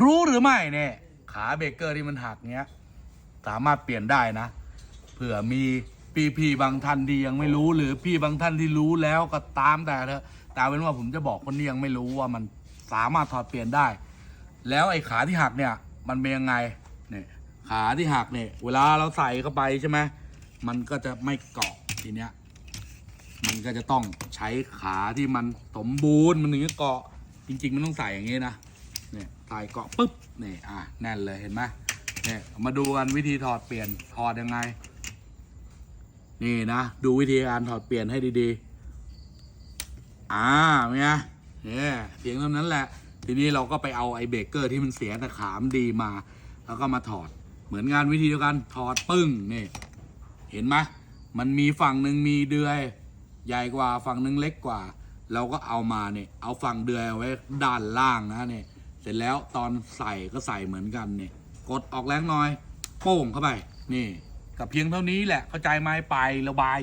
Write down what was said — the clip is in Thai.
รู้หรือไม่เนี่ยขาเบรกเกอร์ที่มันหักเนี้ย สามารถเปลี่ยนได้นะเผื่อมีพี่พี่ๆบางท่านที่ยังไม่รู้ หรือพี่บางท่านที่รู้แล้วก็ตามแต่เถอะแต่เอาเป็นว่าผมจะบอกคนที่ยังไม่รู้ว่ามันสามารถถอดเปลี่ยนได้ แล้วไอ้ขาที่หักเนี่ย มันเป็นยังไงเนี่ยขาที่หักเนี่ยเวลาเราใส่เข้าไปใช่ไหมมันก็จะไม่เกาะทีเนี้ยมันก็จะต้องใช้ขาที่มันสมบูรณ์มันถึงจะเกาะจริง ๆ มันต้องใส่อย่างนี้นะ เนี่ยใส่เกาะปุ๊บนี่อะแน่นเลยเห็นไหมเนี่ยมาดูกันวิธีถอดเปลี่ยนถอดยังไง นี่นะดูวิธีการถอดเปลี่ยนให้ดีๆ อ่าเนี่ยเนี่ยเสียงเท่านั้นแหละ ทีนี้เราก็ไปเอาไอ้เบรกเกอร์ที่มันเสียแต่ขามดีมา แล้วก็มาถอดเหมือนงานวิธีเดียวกันถอดปึ้งนี่เห็นไหมมันมีฝั่งหนึ่งมีเดือยใหญ่กว่าฝั่งหนึ่งเล็กกว่า เราก็เอามาเนี่ยเอาฝั่งเดือยเอาไว้ด้านล่างนะเนี่ย เสร็จแล้วตอนใส่ก็ใส่เหมือนกันเนี่ยกดออกแรงหน่อยโป้งเข้าไป นี่กับเพียงเท่านี้แหละเข้าใจไหมไประบาย